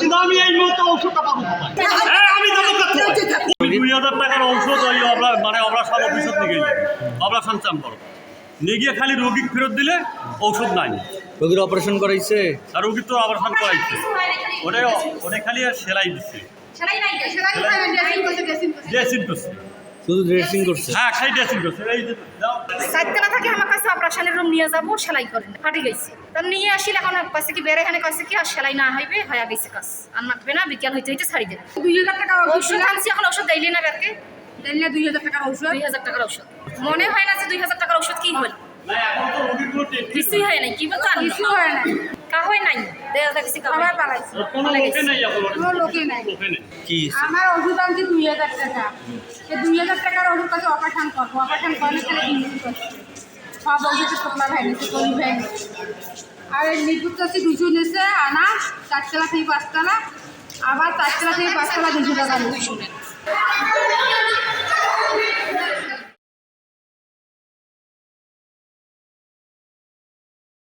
কিন্তু এই মুহূর্তে ঔষধটা পাবো হ্যাঁ, আমি দুই হাজার টাকার ঔষধ ওই অবলা মানে অবরাসান অফিসত নিয়ে গেলে অবরাসান করো নিয়ে গিয়ে খালি রোগী ফেরত দিলে ঔষধ নাই। রোগীর অপারেশন করাইছে? আর রোগীর তো অপারেশন করাইছে ওটাই ওটা খালি সেলাই দিচ্ছে। সেলাই নাই সেলাই ড্রেসিং করছে। শুধু ড্রেসিং করছে। হ্যাঁ খালি ড্রেসিং করছে। এই যে দাও সাততলা থেকে আমার কাছে অপারেশনের রুম নিয়ে যাব সেলাই করে ফাটি গেছে। তা নিয়ে আসিল এখন কাছে কি বেড়ে এখানে কাছে কি আর সেলাই না হইবে হয়ে গেছে কাজ। আর নাকবে না বিকেল হইতে হইতে ছাড়ি দেবে দুই হাজার টাকার ওষুধ আনছি এখন ওষুধ দিলে না বেরকে? দিলে দুই হাজার টাকার ওষুধ দুই হাজার টাকার ওষুধ মনে হয় না যে দুই হাজার টাকার ওষুধ কি হল না কিছুই হয় নাই কি বলতো কিছু হয় না কা হয় নাই? সবাই পালাইছে। কোনো লোকে নেই এখন কোনো লোকে নাই। কি আমার ওষুধ আনছি দুই হাজার টাকা। সে দুই হাজার টাকার ওষুধ কাছে অপারেশন করব। অপারেশন করলে তাহলে বিল করছে সব ওষুধের টোপলা ভাই নিচ্ছে কলি ভাই আর এই নিপুত হচ্ছে দুশো নিচ্ছে আনা চারতলা থেকে পাঁচতলা আবার চারতলা থেকে পাঁচতলা দুশো টাকা নিচ্ছে।